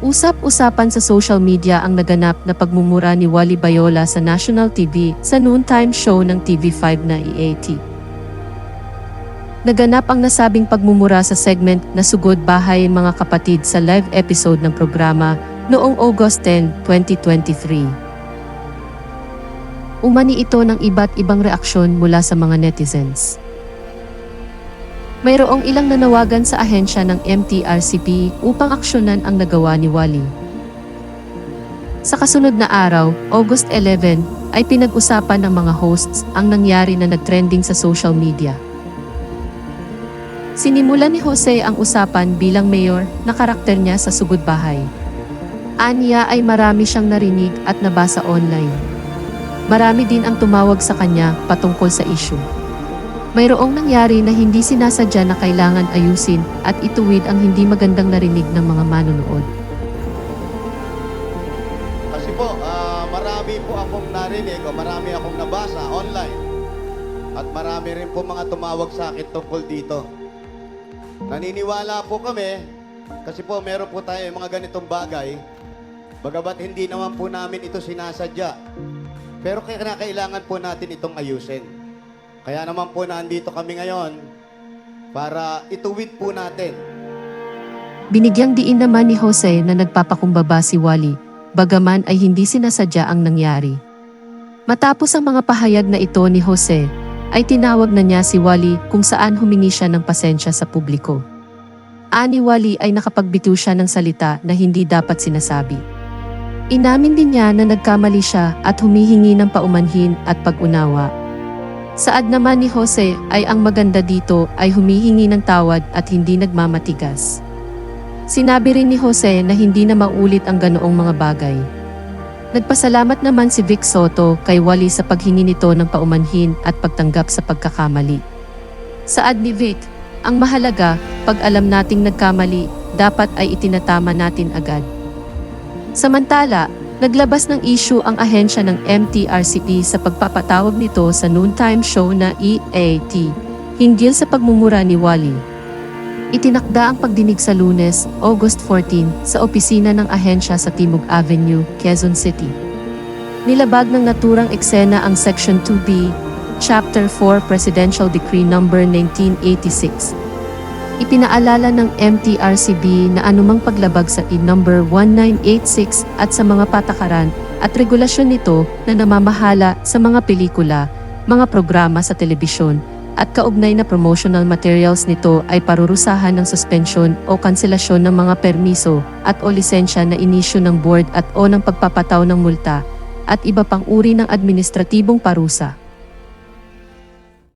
Usap-usapan sa social media ang naganap na pagmumura ni Wally Bayola sa national TV sa noontime show ng TV5 na EAT. Naganap ang nasabing pagmumura sa segment na Sugod Bahay Mga Kapatid sa live episode ng programa noong August 10, 2023. Umani ito ng iba't ibang reaksyon mula sa mga netizens. Mayroong ilang nanawagan sa ahensya ng MTRCP upang aksyonan ang nagawa ni Wally. Sa kasunod na araw, August 11, ay pinag-usapan ng mga hosts ang nangyari na nagtrending sa social media. Sinimulan ni Jose ang usapan bilang mayor na karakter niya sa Sugod Bahay. Aniya ay marami siyang narinig at nabasa online. Marami din ang tumawag sa kanya patungkol sa issue. Mayroong nangyari na hindi sinasadya na kailangan ayusin at ituwid ang hindi magandang narinig ng mga manunood. Kasi po, ah, marami po akong narinig o marami akong nabasa online. At marami rin po mga tumawag sa akin tungkol dito. Naniniwala po kami, kasi po meron po tayo mga ganitong bagay, bagabat hindi naman po namin ito sinasadya. Pero kaya kailangan po natin itong ayusin. Kaya naman po nandito kami ngayon para ituwid po natin Binigyang diin naman ni Jose na nagpapakumbaba si Wally, bagaman ay hindi sinasadya ang nangyari. Matapos ang mga pahayag na ito ni Jose, ay tinawag na niya si Wally kung saan humingi siya ng pasensya sa publiko. Ani Wally ay nakapagbitiw siya ng salita na hindi dapat sinasabi. Inamin din niya na nagkamali siya at humihingi ng paumanhin at pag-unawa. Saad naman ni Jose ay ang maganda dito ay humihingi ng tawad at hindi nagmamatigas. Sinabi rin ni Jose na hindi na maulit ang ganoong mga bagay. Nagpasalamat naman si Vic Soto kay Wally sa paghingi nito ng paumanhin at pagtanggap sa pagkakamali. Saad ni Vic, ang mahalaga, pag alam nating nagkamali, dapat ay itinatama natin agad. Samantala, naglabas ng issue ang ahensya ng MTRCP sa pagpapatawag nito sa noontime show na EAT, hinggil sa pagmumura ni Wally. Itinakda ang pagdinig sa lunes, August 14, sa opisina ng ahensya sa Timog Avenue, Quezon City. Nilabag ng naturang eksena ang Section 2B, Chapter 4 Presidential Decree No. 1986. Ipinaalala ng MTRCB na anumang paglabag sa I No. 1986 at sa mga patakaran at regulasyon nito na namamahala sa mga pelikula, mga programa sa telebisyon, at kaugnay na promotional materials nito ay parurusahan ng suspensyon o kanselasyon ng mga permiso at o lisensya na inisyu ng board at o ng pagpapataw ng multa at iba pang uri ng administratibong parusa.